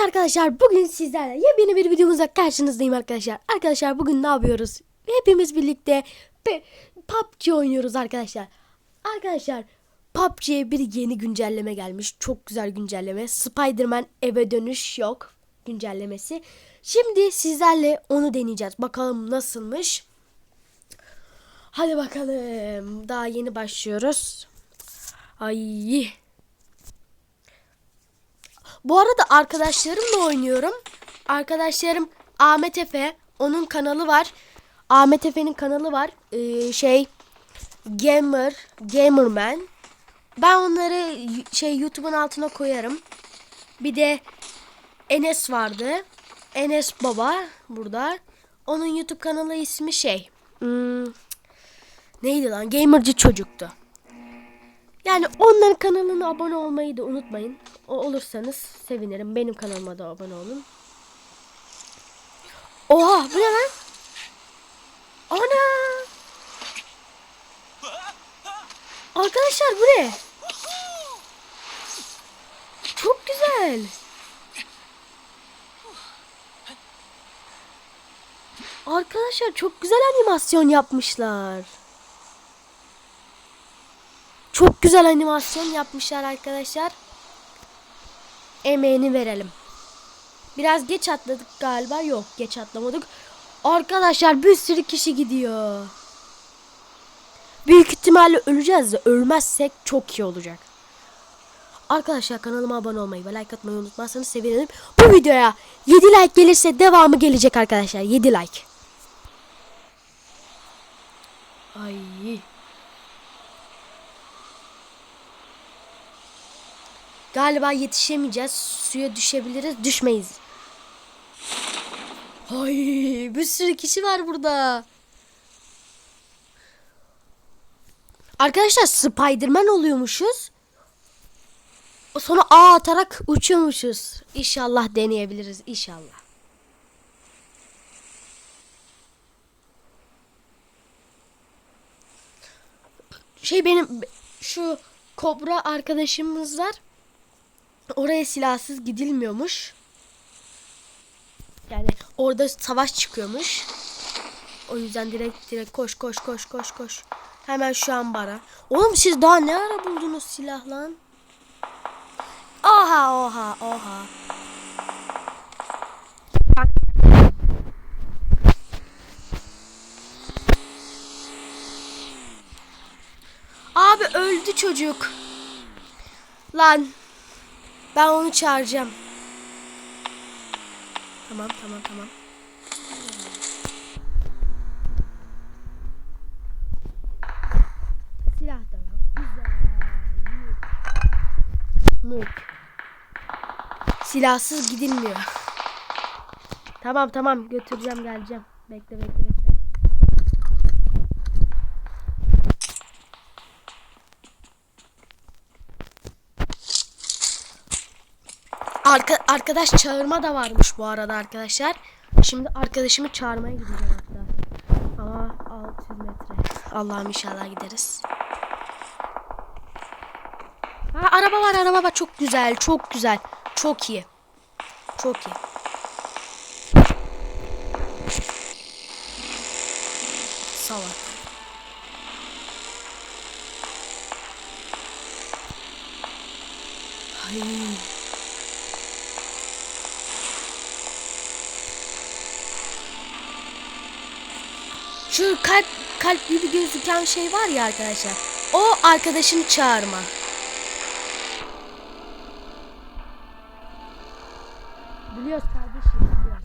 Evet arkadaşlar bugün sizlerle yepyeni bir videomuzla karşınızdayım arkadaşlar. Arkadaşlar bugün ne yapıyoruz? Hepimiz birlikte PUBG oynuyoruz arkadaşlar. Arkadaşlar PUBG'ye bir yeni güncelleme gelmiş. Çok güzel güncelleme. Spider-Man eve dönüş yok güncellemesi. Şimdi sizlerle onu deneyeceğiz. Bakalım nasılmış. Hadi bakalım. Daha yeni başlıyoruz. Ay. Bu arada arkadaşlarımla oynuyorum. Arkadaşlarım Ahmet Efe, onun kanalı var. Ahmet Efe'nin kanalı var. Ee, şey Gamer, Gamerman. Ben onları şey YouTube'un altına koyarım. Bir de Enes vardı. Enes Baba burada. Onun YouTube kanalı ismi şey. hmm, neydi lan? Gamerci çocuktu. Yani onların kanalına abone olmayı da unutmayın. O olursanız sevinirim. Benim kanalıma da abone olun. Oha bu ne lan? Ana! Arkadaşlar bu ne? Çok güzel. Arkadaşlar çok güzel animasyon yapmışlar. Çok güzel animasyon yapmışlar arkadaşlar. Emeğini verelim. Biraz geç atladık galiba. Yok geç atlamadık. Arkadaşlar bir sürü kişi gidiyor. Büyük ihtimalle öleceğiz de ölmezsek çok iyi olacak. Arkadaşlar kanalıma abone olmayı ve like atmayı unutmazsanız sevinirim. Bu videoya 7 like gelirse devamı gelecek arkadaşlar. 7 like. Ay. Galiba yetişemeyeceğiz. Suya düşebiliriz. Düşmeyiz. Ay, bir sürü kişi var burada. Arkadaşlar Spiderman oluyormuşuz. Sonra ağ atarak uçuyormuşuz. İnşallah deneyebiliriz. İnşallah. Şey benim şu kobra arkadaşımız var. Oraya silahsız gidilmiyormuş. Yani orada savaş çıkıyormuş. O yüzden direkt direkt koş koş koş koş koş. Hemen şu an bara. Oğlum siz daha ne ara buldunuz silah lan? Oha oha oha. Abi öldü çocuk. Lan. Ben onu çağıracağım. Tamam tamam tamam. Silah da yok. Güzel. Mük. Silahsız gidilmiyor. Tamam tamam götüreceğim geleceğim. Bekle bekle bekle. Arka, arkadaş çağırma da varmış bu arada arkadaşlar. Şimdi arkadaşımı çağırmaya gideceğim hatta. Ama 600 metre. Allah'ım inşallah gideriz. Ha, araba var araba var çok güzel çok güzel. Çok iyi. Çok iyi. Salak. Ay. Şu kalp kalp gibi gözüken şey var ya arkadaşlar. O arkadaşını çağırma. Biliyoruz kardeşim biliyoruz.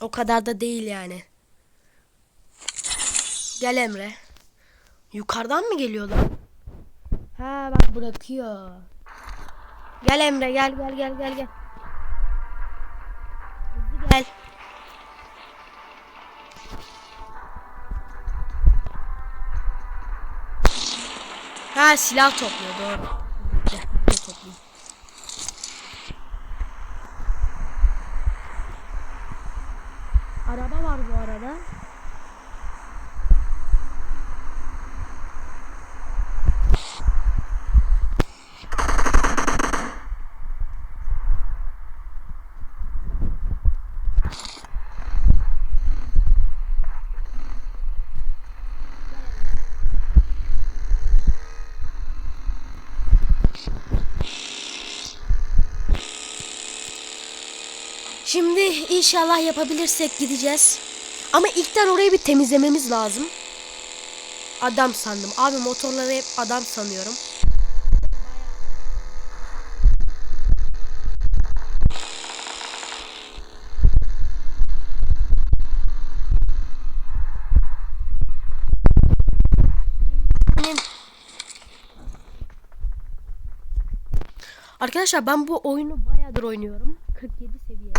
O kadar da değil yani. Gel Emre. Yukarıdan mı geliyorlar? Ha bak bırakıyor. Gel Emre gel gel gel gel gel. Ha silah topluyor doğru. Gel, de toplayayım. Araba var bu arada. Şimdi inşallah yapabilirsek gideceğiz. Ama ilkten orayı bir temizlememiz lazım. Adam sandım. Abi motorları hep adam sanıyorum. Arkadaşlar ben bu oyunu bayağıdır oynuyorum. 47 seviye.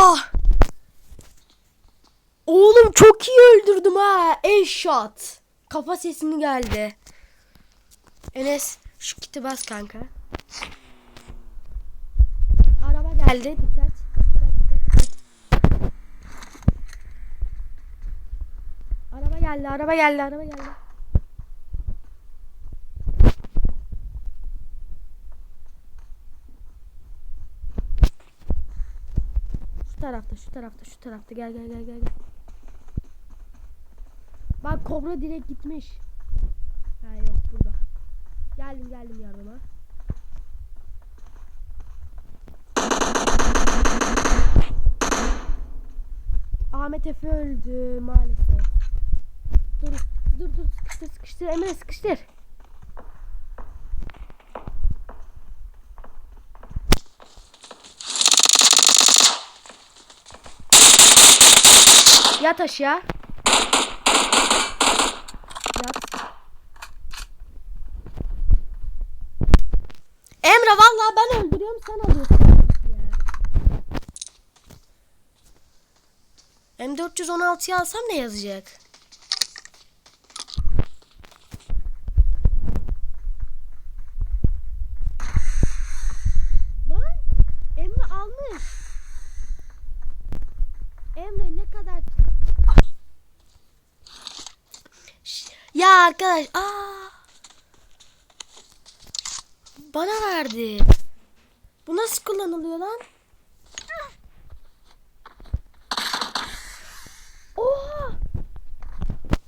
Oha! Oğlum çok iyi öldürdüm ha. Eşat. Kafa sesini geldi. Enes şu kiti bas kanka. Araba geldi. Dikkat. Araba geldi, araba geldi, araba geldi. Tarafta, şu tarafta, şu tarafta. Gel gel gel gel. gel. Bak kobra direkt gitmiş. Ha yok burada. Geldim geldim yardıma. Ahmet Efe öldü maalesef. Dur dur dur sıkıştır sıkıştır Emre sıkıştır. Yat aşağı. Yat. Emre vallahi ben öldürüyorum sen alıyorsun. Ya. M416'yı alsam ne yazacak? Lan Emre almış. Emre ne kadar Ya arkadaş aa Bana verdi. Bu nasıl kullanılıyor lan? Oha!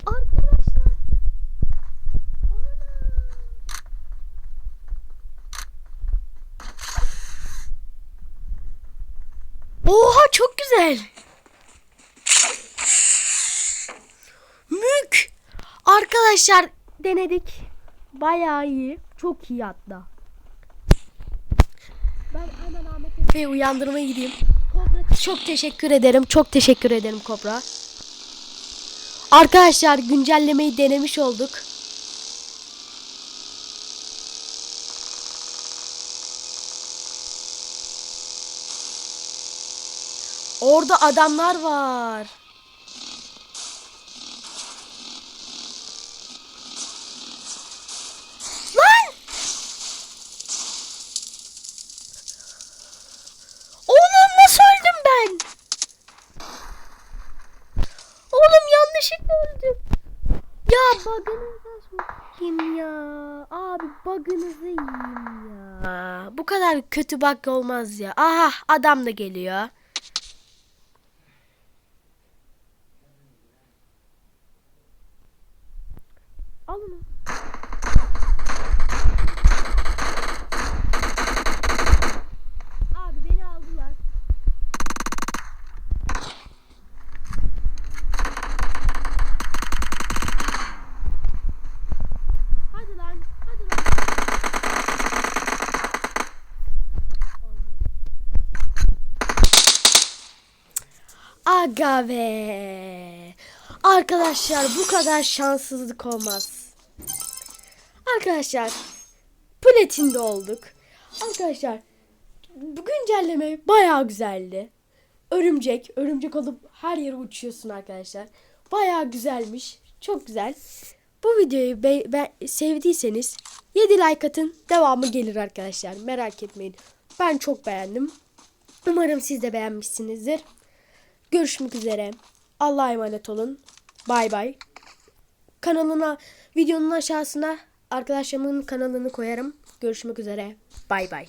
Arkadaşlar. Ana! Oha çok güzel. Mük. Arkadaşlar denedik. Bayağı iyi. Çok iyi hatta. Ben hemen Ahmet Efe'yi uyandırmaya gideyim. Kobra çok teşekkür ederim. Çok teşekkür ederim Kobra. Arkadaşlar güncellemeyi denemiş olduk. Orada adamlar var. Lan! Oğlum nasıl öldüm ben? Oğlum yanlışlıkla öldüm. Ya bug'ınıza sokayım ya. Abi bug'ınızı yiyeyim ya. Bu kadar kötü bug olmaz ya. Aha adam da geliyor. Al onu. Abi beni aldılar. Hadi lan, hadi lan. Olmadı. Aga be. Arkadaşlar bu kadar şanssızlık olmaz. Arkadaşlar platinde olduk. Arkadaşlar bu güncelleme bayağı güzeldi. Örümcek, örümcek olup her yere uçuyorsun arkadaşlar. Bayağı güzelmiş. Çok güzel. Bu videoyu be- be- sevdiyseniz 7 like atın. Devamı gelir arkadaşlar. Merak etmeyin. Ben çok beğendim. Umarım siz de beğenmişsinizdir. Görüşmek üzere. Allah'a emanet olun. Bay bay. Kanalına, videonun aşağısına arkadaşlarımın kanalını koyarım. Görüşmek üzere. Bay bay.